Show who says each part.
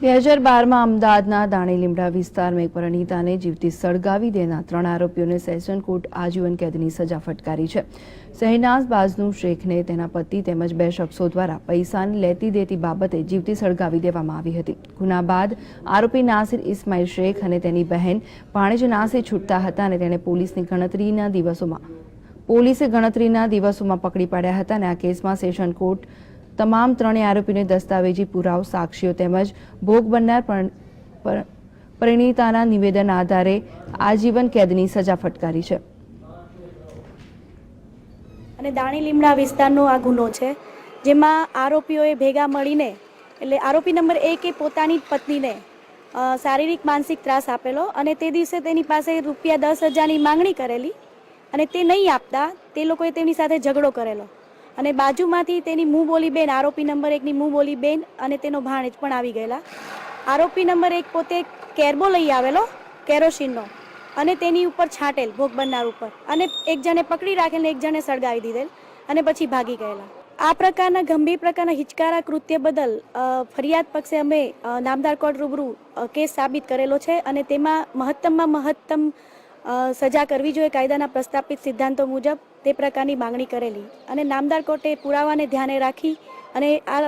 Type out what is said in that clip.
Speaker 1: બે હજાર બારમાં અમદાવાદના દાણી લીમડા વિસ્તારમાં એક પરિણીતાને જીવતી સળગાવી દેનાર ત્રણ આરોપીઓને સેશન કોર્ટ આજીવન કેદની સજા ફટકારી છે. શહેનાઝ બાઝનુ શેખને તેના પતિ તેમજ બે શખ્સો દ્વારા પૈસાની લેતી દેતી બાબતે જીવતી સળગાવી દેવામાં આવી હતી. ગુના બાદ આરોપી નાસિર ઇસ્માઇલ શેખ અને તેની બહેન ભાણેજ નાસિર છૂટતા હતા અને તેણે પોલીસની ગણતરીના દિવસોમાં પોલીસે ગણતરીના દિવસોમાં પકડી પાડ્યા હતા અને આ કેસમાં સેશન કોર્ટ તમામ ત્રણેય આરોપીને દસ્તાવેજી પુરાવો, સાક્ષીઓ તેમજ ભોગ બનનાર પર- પર- પરિણીતાના નિવેદન આધારે આજીવન કેદની સજા ફટકારી છે.
Speaker 2: અને દાણી લીમડા વિસ્તારનો આ ગુનો છે, જેમાં આરોપીઓએ ભેગા મળીને, એટલે આરોપી નંબર એક એ પોતાની પત્નીને શારીરિક માનસિક ત્રાસ આપેલો અને તે દિવસે તેની પાસે રૂપિયા દસ હજારની માંગણી કરેલી અને તે નહીં આપતા તે લોકોએ તેની સાથે ઝઘડો કરેલો. અને બાજુમાંથી તેની મું બોલી બેન, આરોપી નંબર એકની મું બોલી બેન અને તેનો ભાણેજ પણ આવી ગયેલા. આરોપી નંબર એક પોતે કેરબો લઈ આવેલો, કેરોસીનનો, અને તેની ઉપર છાંટેલ, ભોગ બનનાર ઉપર. અને એક જણે પકડી રાખેલ ને એક જણે સળગાવી દીધેલ અને પછી ભાગી ગયેલા. આ પ્રકારના ગંભીર પ્રકારના હિચકારા કૃત્ય બદલ ફરિયાદ પક્ષે અમે નામદાર કોર્ટ રૂબરૂ કેસ સાબિત કરેલો છે અને તેમાં મહત્તમમાં મહત્તમ સજા કરવી જોઈએ કાયદાના પ્રસ્થાપિત સિદ્ધાંતો મુજબ તે પ્રકારની માંગણી કરેલી. અને નામદાર કોર્ટે પુરાવાને ધ્યાને રાખી અને આ